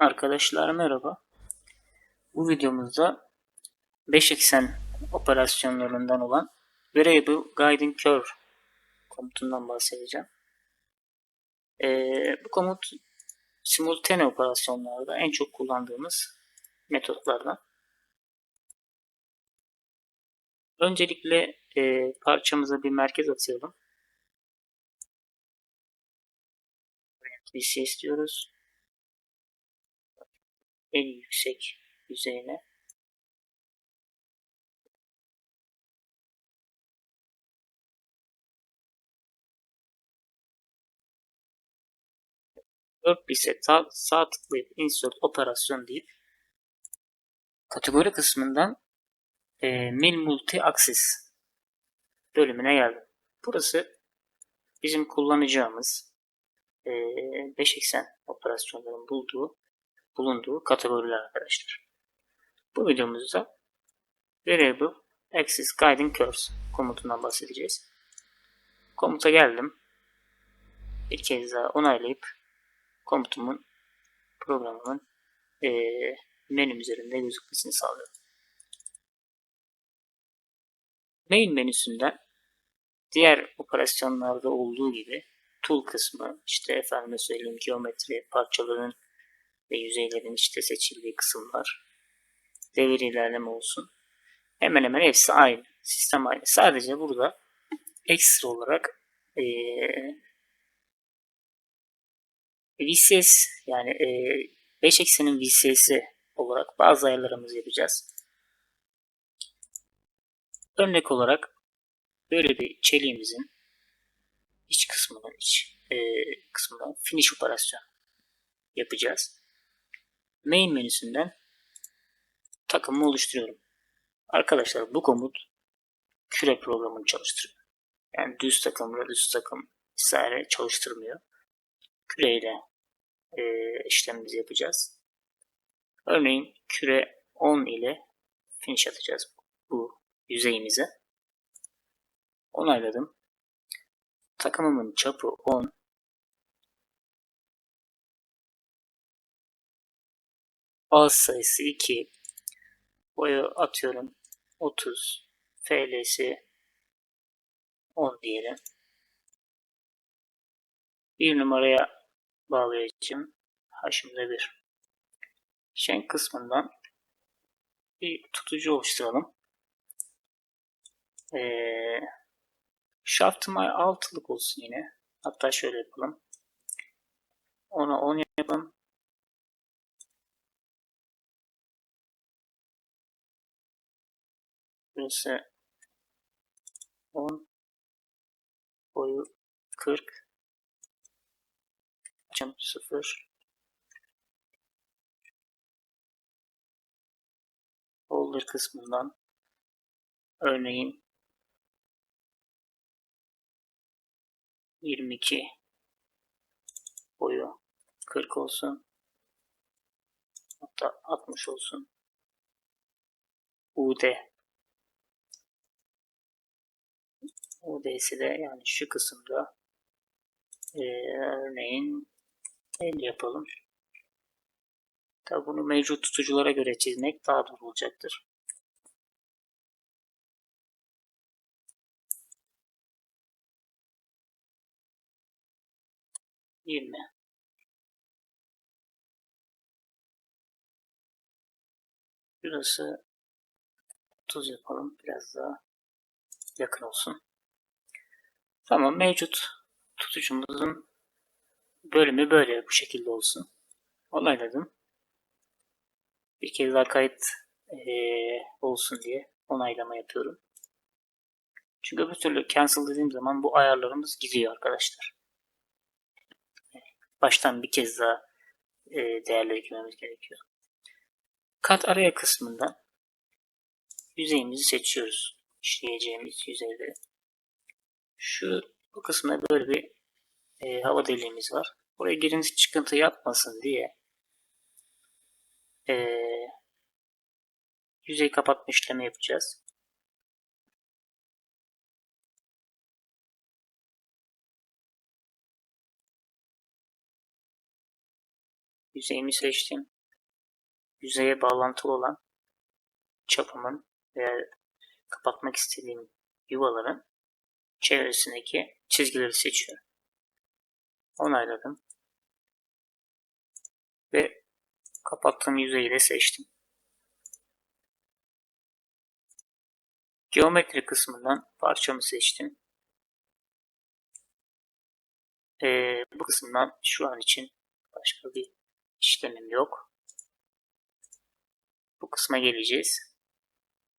Arkadaşlar merhaba. Bu videomuzda 5 eksen operasyonlarından olan Variable Guiding Curve komutundan bahsedeceğim. Ee, bu komut simultane operasyonlarda en çok kullandığımız metotlardan. Öncelikle e, parçamıza bir merkez atayalım. VC istiyoruz. En yüksek yüzeyine. Workpiece'e sağ, tıklayıp insert operasyon deyip kategori kısmından e, Mill Multi Axis bölümüne geldim. Burası bizim kullanacağımız e, 5 eksen operasyonların bulduğu bulunduğu kategoriler arkadaşlar. Bu videomuzda Variable Axis Guiding Curves komutundan bahsedeceğiz. Komuta geldim. Bir kez daha onaylayıp komutumun programımın e, menüm üzerinde gözükmesini sağlıyorum. Main menüsünden diğer operasyonlarda olduğu gibi tool kısmı işte efendime söyleyeyim geometri parçaların ve yüzeylerin işte seçildiği kısımlar devir ilerleme olsun. Hemen hemen hepsi aynı. Sistem aynı. Sadece burada ekstra olarak ee, VCS yani e, 5 eksenin VCS'i olarak bazı ayarlarımızı yapacağız. Örnek olarak böyle bir çeliğimizin iç kısmının iç e, kısmından finish operasyon yapacağız. Main menüsünden takımı oluşturuyorum. Arkadaşlar bu komut küre programını çalıştırıyor. Yani düz takım, düz takım vesaire çalıştırmıyor. Küreyle e, işlemimizi yapacağız. Örneğin küre 10 ile finish atacağız bu yüzeyimize. Onayladım. Takımımın çapı 10. Ağız sayısı 2. Boya atıyorum 30. FL'si 10 diyelim. Bir numaraya bağlayacağım. Haşimde 1. Şenk kısmından bir tutucu oluşturalım. Ee, Shaft'ıma 6'lık olsun yine. Hatta şöyle yapalım. Ona 10 yapalım. Burası 10 boyu 40 açım 0 folder kısmından örneğin 22 boyu 40 olsun hatta 60 olsun. UD UD'si de yani şu kısımda e, örneğin 50 yapalım. Tabi bunu mevcut tutuculara göre çizmek daha doğru olacaktır. Yirmi. Burası 30 yapalım. Biraz daha yakın olsun. Tamam mevcut tutucumuzun bölümü böyle bu şekilde olsun. Onayladım. Bir kez daha kayıt ee, olsun diye onaylama yapıyorum. Çünkü öbür türlü cancel dediğim zaman bu ayarlarımız gidiyor arkadaşlar. Baştan bir kez daha e, değerleri girmemiz gerekiyor. Kat araya kısmından yüzeyimizi seçiyoruz. İşleyeceğimiz yüzeyleri. Şu bu kısımda böyle bir e, hava deliğimiz var. Buraya girinti çıkıntı yapmasın diye e, yüzey kapatma işlemi yapacağız. Yüzeyimi seçtim. Yüzeye bağlantılı olan çapımın veya kapatmak istediğim yuvaların çevresindeki çizgileri seçiyorum. Onayladım. Ve kapattığım yüzeyi de seçtim. Geometri kısmından parçamı seçtim. Ee, bu kısımdan şu an için başka bir işlemim yok. Bu kısma geleceğiz.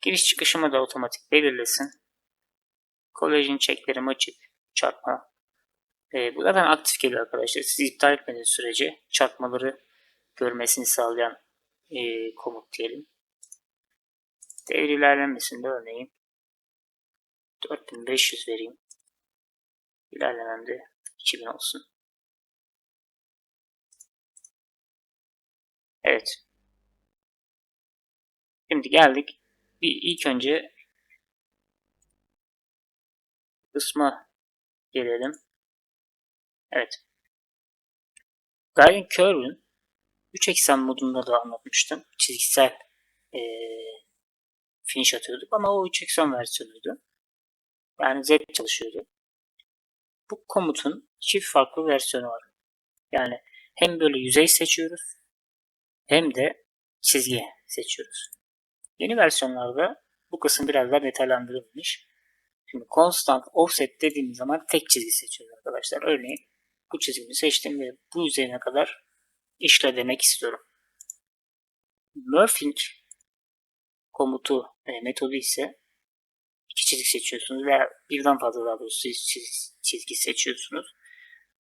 Giriş çıkışımı da otomatik belirlesin. Kolejin çeklerimi açık. Çarpma. Ee, bu zaten aktif geliyor arkadaşlar. Siz iptal etmediğiniz sürece çarpmaları görmesini sağlayan e, komut diyelim. Devir ilerlemesinde örneğin 4500 vereyim. İlerlememde 2000 olsun. Evet. Şimdi geldik. Bir ilk önce kısma gelelim. Evet. Guiding Curve'ün 3 eksen modunda da anlatmıştım. Çizgisel ee, finish atıyorduk ama o 3 eksen versiyonuydu. Yani Z çalışıyordu. Bu komutun çift farklı versiyonu var. Yani hem böyle yüzey seçiyoruz hem de çizgi seçiyoruz. Yeni versiyonlarda bu kısım biraz daha detaylandırılmış. Şimdi constant offset dediğimiz zaman tek çizgi seçiyoruz arkadaşlar. Örneğin bu çizgimi seçtim ve bu yüzeyine kadar işle demek istiyorum. Morphing komutu e, metodu ise iki çizgi seçiyorsunuz veya birden fazla daha doğrusu çizgi, çizgi seçiyorsunuz.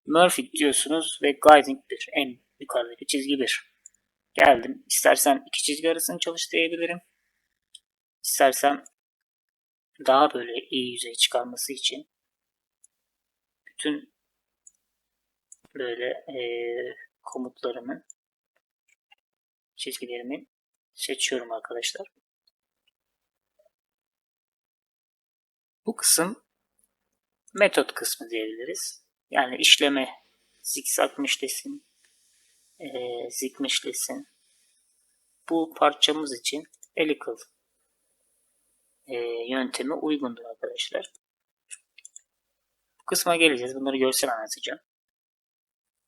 Morphing diyorsunuz ve guiding bir en yukarıdaki çizgi bir. Geldim. İstersen iki çizgi arasını çalış diyebilirim. İstersen daha böyle iyi yüzey çıkarması için bütün böyle e, komutlarımın çizgilerimi seçiyorum arkadaşlar. Bu kısım metot kısmı diyebiliriz. Yani işleme zikzak işlesin, e, zik işlesin. Bu parçamız için helical e, yöntemi uygundur arkadaşlar. Bu kısma geleceğiz. Bunları görsel anlatacağım.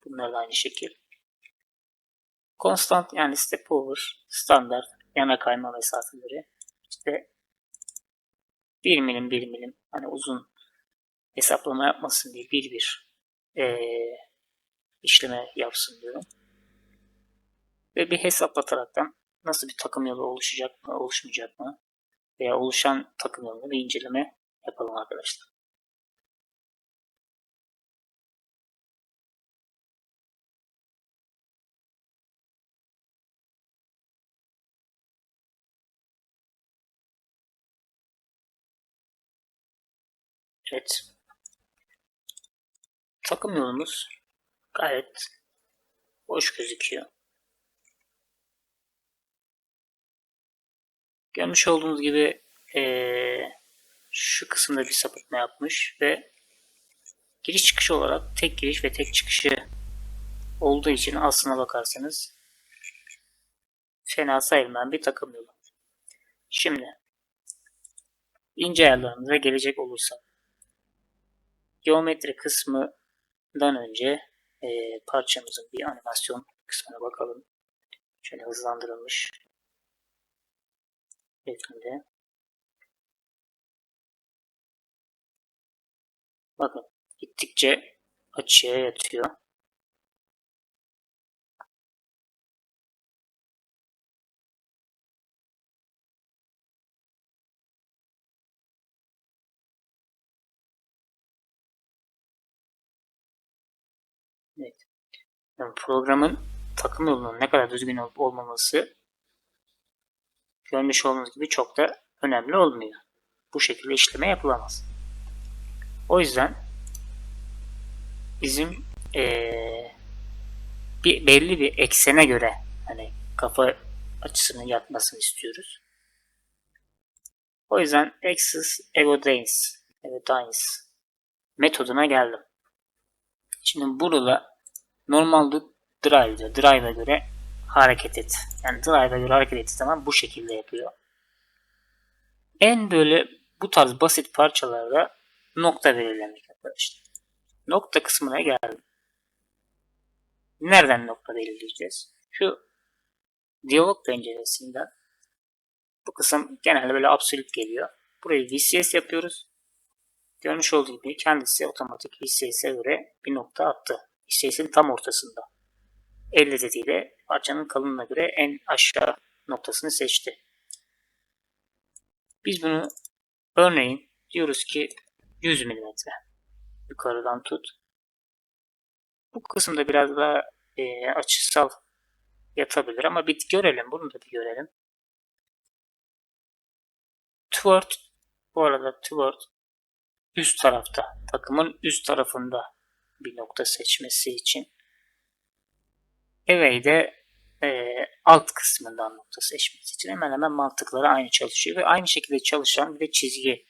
Bunlar da aynı şekil. Constant yani step over, standart, yana kayma mesafeleri. İşte 1 milim 1 milim hani uzun hesaplama yapmasın diye bir bir ee, işleme yapsın diyorum. Ve bir hesaplataraktan nasıl bir takım yolu oluşacak mı, oluşmayacak mı veya oluşan takım yolunu bir inceleme yapalım arkadaşlar. Evet. Takım yolumuz gayet hoş gözüküyor. Görmüş olduğunuz gibi ee, şu kısımda bir sapıtma yapmış ve giriş çıkış olarak tek giriş ve tek çıkışı olduğu için aslına bakarsanız fena sayılmayan bir takım yolu. Şimdi ince ayarlarımıza gelecek olursak geometri kısmından önce e, parçamızın bir animasyon kısmına bakalım. Şöyle hızlandırılmış şeklinde. Bakın gittikçe açıya yatıyor. Evet. Yani programın takım yolunun ne kadar düzgün olup olmaması görmüş olduğunuz gibi çok da önemli olmuyor. Bu şekilde işleme yapılamaz. O yüzden bizim ee, bir belli bir eksene göre hani kafa açısının yatmasını istiyoruz. O yüzden Axis Egodines, Egodines metoduna geldim. Şimdi burada normalde drive'da drive'a göre hareket et. Yani drive'a göre hareket ettiği zaman bu şekilde yapıyor. En böyle bu tarz basit parçalarda nokta belirlemek arkadaşlar. Nokta kısmına geldim. Nereden nokta belirleyeceğiz? Şu diyalog penceresinden bu kısım genelde böyle absolut geliyor. Burayı VCS yapıyoruz. Görmüş olduğu gibi kendisi otomatik VCS'e göre bir nokta attı. VCS'in tam ortasında. Elle dediğiyle parçanın kalınlığına göre en aşağı noktasını seçti. Biz bunu örneğin diyoruz ki 100 mm yukarıdan tut. Bu kısımda biraz daha e, açısal yatabilir ama bir görelim. Bunu da bir görelim. Toward bu arada toward üst tarafta takımın üst tarafında bir nokta seçmesi için Away de e, alt kısmından nokta seçmesi için hemen hemen mantıkları aynı çalışıyor ve aynı şekilde çalışan bir de çizgi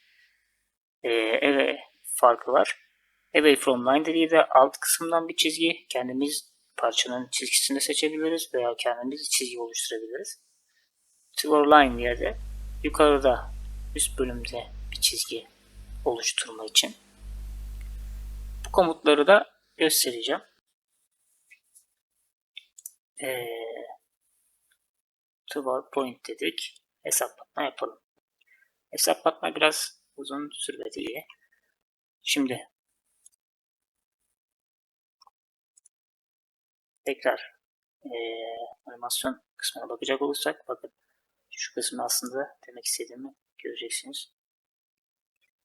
e, farkı var. Away from line dediği de alt kısımdan bir çizgi. Kendimiz parçanın çizgisini seçebiliriz veya kendimiz çizgi oluşturabiliriz. Toward line diye de yukarıda üst bölümde bir çizgi oluşturma için. Bu komutları da göstereceğim. Ee, toward point dedik. Hesaplatma yapalım. Hesaplatma biraz uzun sürbe diye. Şimdi tekrar e, animasyon kısmına bakacak olursak bakın şu kısmı aslında demek istediğimi göreceksiniz.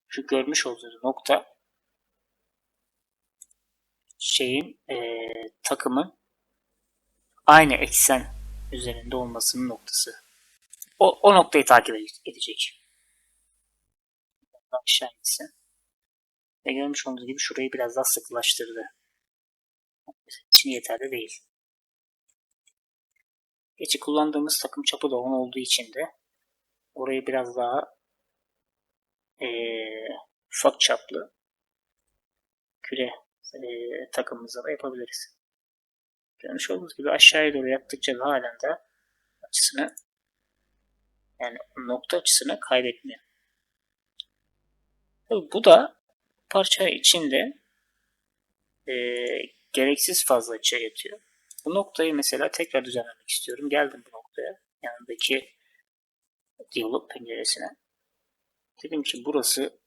Şu görmüş olduğunuz nokta şeyin e, takımın aynı eksen üzerinde olmasının noktası. O, o noktayı takip edecek. Aşağı insin. Ve görmüş olduğunuz gibi şurayı biraz daha sıkılaştırdı. için yeterli değil. Geçi kullandığımız takım çapı da 10 olduğu için de orayı biraz daha e, ufak çaplı küre e, takımımızda da yapabiliriz. Görmüş olduğunuz gibi aşağıya doğru yaptıkça da halen de açısını yani nokta açısını kaybetmiyor. Bu da parça içinde e, gereksiz fazla açıya yatıyor. Bu noktayı mesela tekrar düzenlemek istiyorum. Geldim bu noktaya. Yanındaki diyalog penceresine. Dedim ki burası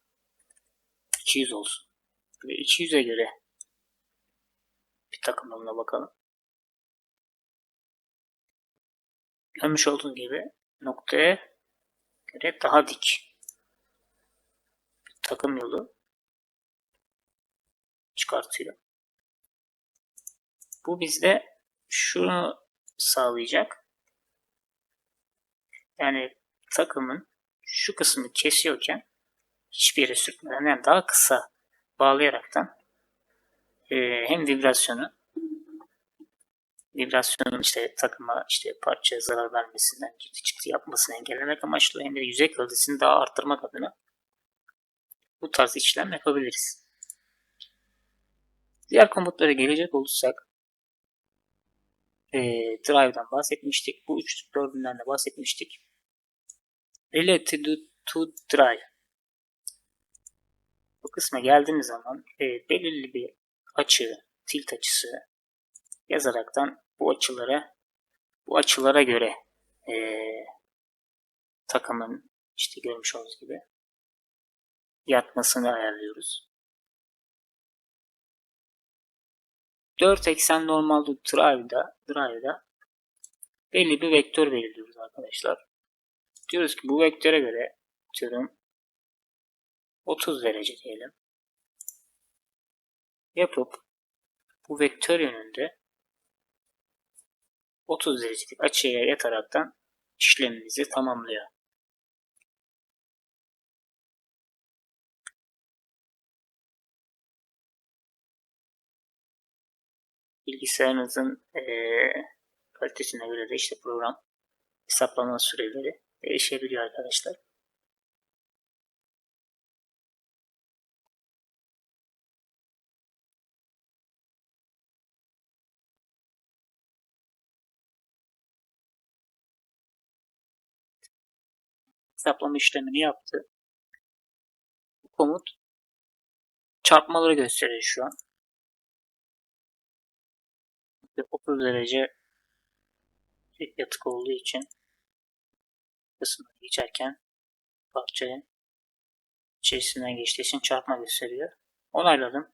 200 olsun. Ve 200'e göre bir takımlarına bakalım. Görmüş olduğunuz gibi noktaya göre daha dik takım yolu çıkartıyor. Bu bizde şunu sağlayacak. Yani takımın şu kısmını kesiyorken hiçbir yere sürtmeden yani daha kısa bağlayaraktan e, hem vibrasyonu vibrasyonun işte takıma işte parçaya zarar vermesinden çıktı yapmasını engellemek amaçlı hem de yüzey kalitesini daha arttırmak adına bu tarz işlem yapabiliriz. Diğer komutlara gelecek olursak e, drive'dan bahsetmiştik. Bu üç dördünden de bahsetmiştik. Related to drive bu kısma geldiğimiz zaman e, belirli bir açı, tilt açısı yazaraktan bu açılara bu açılara göre e, takımın işte görmüş olduğunuz gibi yatmasını ayarlıyoruz. 4 eksen normalde drive'da, drive'da belli bir vektör belirliyoruz arkadaşlar. Diyoruz ki bu vektöre göre diyorum 30 derece diyelim. Yapıp bu vektör yönünde 30 derecelik açıya yataraktan işlemimizi tamamlıyor. bilgisayarınızın e, kalitesine göre de işte program hesaplama süreleri değişebiliyor arkadaşlar. hesaplama işlemini yaptı. Bu komut çarpmaları gösteriyor şu an. 30 derece yatık olduğu için kısmını geçerken parçayı içerisinden geçtiği için çarpma gösteriyor. Onayladım.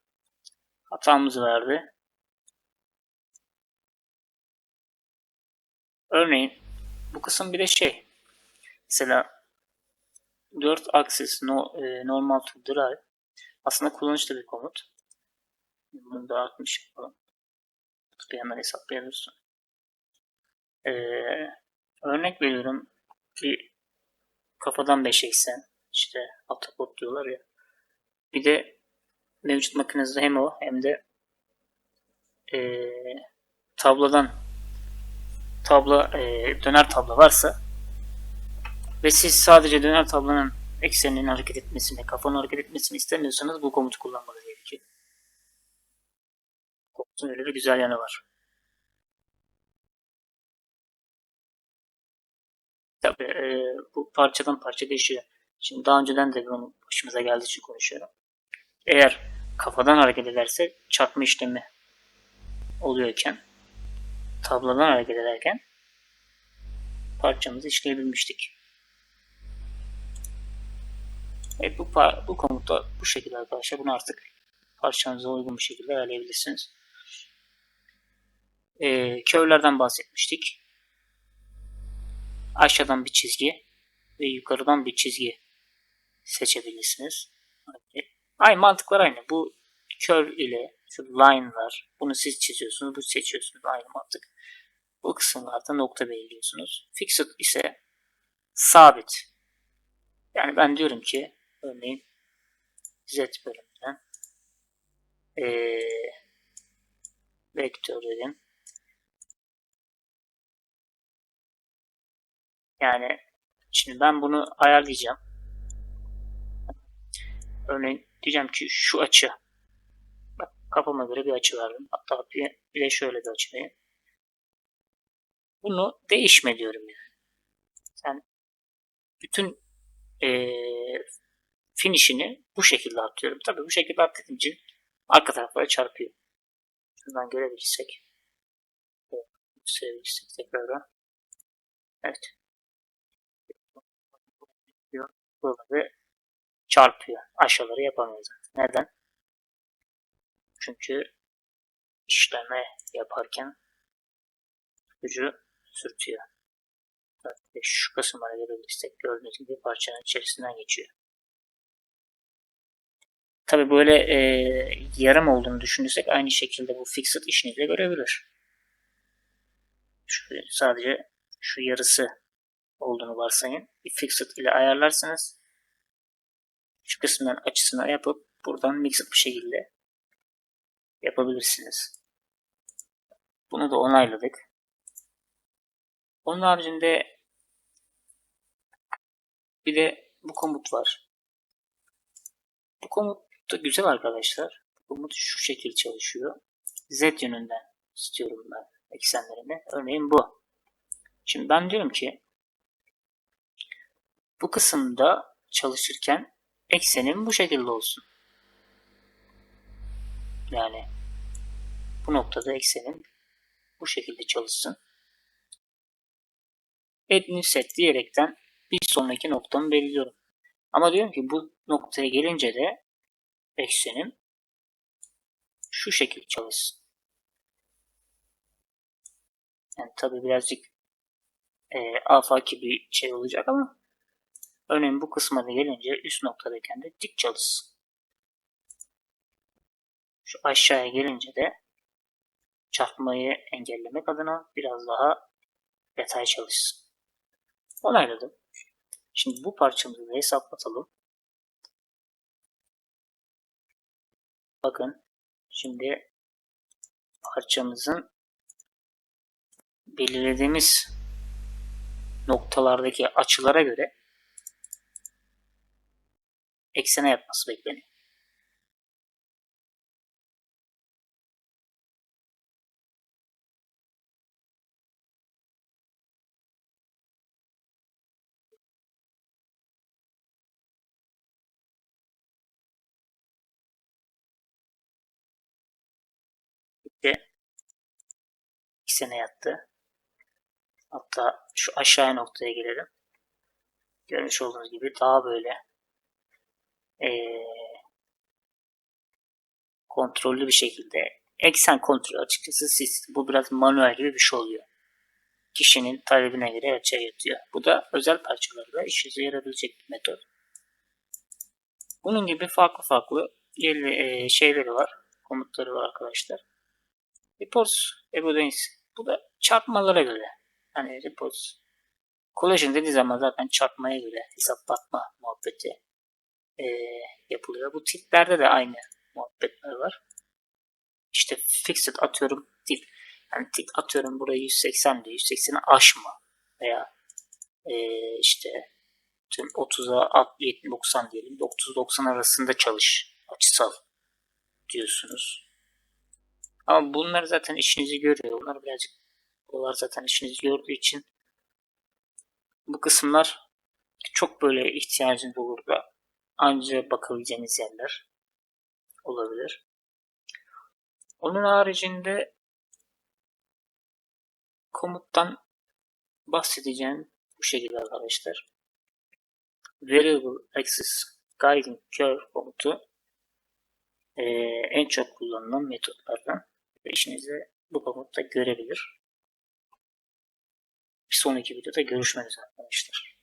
Hatamızı verdi. Örneğin bu kısım bir de şey. Mesela 4 axis no, e, normal to drive aslında kullanışlı bir komut. Bunu da 60 yapalım. Hemen hesaplayabilirsin. Ee, örnek veriyorum bir kafadan 5 eksen işte atapot diyorlar ya. Bir de mevcut makinenizde hem o hem de e, tablodan tablo e, döner tablo varsa ve siz sadece döner tablonun ekseninin hareket etmesini, kafanın hareket etmesini istemiyorsanız bu komutu. Komutun öyle bir güzel yanı var. Tabi e, bu parçadan parça değişiyor. Şimdi daha önceden de bunun başımıza geldiği için konuşuyorum. Eğer kafadan hareket ederse çarpma işlemi oluyorken tablodan hareket ederken parçamızı işleyebilmiştik. Evet bu, bu komutta bu şekilde arkadaşlar. Bunu artık parçanıza uygun bir şekilde ayarlayabilirsiniz. Ee, köylerden bahsetmiştik. Aşağıdan bir çizgi ve yukarıdan bir çizgi seçebilirsiniz. Aynı mantıklar aynı. Bu curve ile şu line var. Bunu siz çiziyorsunuz, bu seçiyorsunuz. Aynı mantık. Bu kısımlarda nokta belirliyorsunuz. Fixed ise sabit. Yani ben diyorum ki örneğin z bölümünden ee, vektör dedim. Yani şimdi ben bunu ayarlayacağım. Örneğin diyeceğim ki şu açı. Bak kafama göre bir açı verdim. Hatta bir, bir de şöyle bir açı vereyim. Bunu değişme diyorum yani. Sen bütün e, finishini bu şekilde atıyorum. Tabii bu şekilde attığım için arka taraflara çarpıyor. Şuradan görebilirsek. Evet, gösterebilirsek tekrardan. Evet. Buraları çarpıyor. Aşağıları yapamıyoruz. Neden? Çünkü işleme yaparken ucu sürtüyor. Ve şu kısımlara gelebilirsek gördüğünüz gibi parçanın içerisinden geçiyor. Tabi böyle e, yarım olduğunu düşünürsek aynı şekilde bu fixed işini de görebilir. Şu, sadece şu yarısı olduğunu varsayın. Bir fixed ile ayarlarsınız. Şu kısımdan açısına yapıp buradan mixed bir şekilde yapabilirsiniz. Bunu da onayladık. Onun haricinde bir de bu komut var. Bu komut da güzel arkadaşlar. Bu komut şu şekil çalışıyor. Z yönünden istiyorum ben eksenlerimi. Örneğin bu. Şimdi ben diyorum ki bu kısımda çalışırken eksenim bu şekilde olsun. Yani bu noktada eksenim bu şekilde çalışsın. Add new set diyerekten bir sonraki noktamı belirliyorum. Ama diyorum ki bu noktaya gelince de eksenim şu şekilde çalışsın. Yani tabi birazcık e, afaki bir şey olacak ama örneğin bu kısma da gelince üst noktadayken de dik çalışsın. Şu aşağıya gelince de çarpmayı engellemek adına biraz daha detay çalışsın. Onayladım. Şimdi bu parçamızı da hesaplatalım. Bakın şimdi parçamızın belirlediğimiz noktalardaki açılara göre eksene yapması bekleniyor. gitti. İkisine yattı. Hatta şu aşağı noktaya gelelim. Görmüş olduğunuz gibi daha böyle ee, kontrollü bir şekilde eksen kontrolü açıkçası siz bu biraz manuel gibi bir şey oluyor. Kişinin talebine göre açığa yatıyor. Bu da özel parçalarda işinize yarayabilecek bir metot. Bunun gibi farklı farklı yerli, e, şeyleri var. Komutları var arkadaşlar. Reports evidence. Bu da çarpmalara göre. Hani reports. Collision dediği zaman zaten çarpmaya göre hesaplatma muhabbeti e, yapılıyor. Bu tiplerde de aynı muhabbetler var. İşte fixed atıyorum tip. Yani tip atıyorum burayı 180 diyor. 180'i aşma. Veya e, işte tüm 30'a 70 90 diyelim. 30-90 arasında çalış. Açısal diyorsunuz. Ama bunlar zaten işinizi görüyor. Bunlar birazcık bunlar zaten işinizi gördüğü için bu kısımlar çok böyle ihtiyacınız olur da anca bakabileceğiniz yerler olabilir. Onun haricinde komuttan bahsedeceğim bu şekilde arkadaşlar. Variable Access Guiding Curve komutu ee, en çok kullanılan metotlardan ve işinizi bu komutta görebilir. Bir sonraki videoda görüşmek üzere arkadaşlar.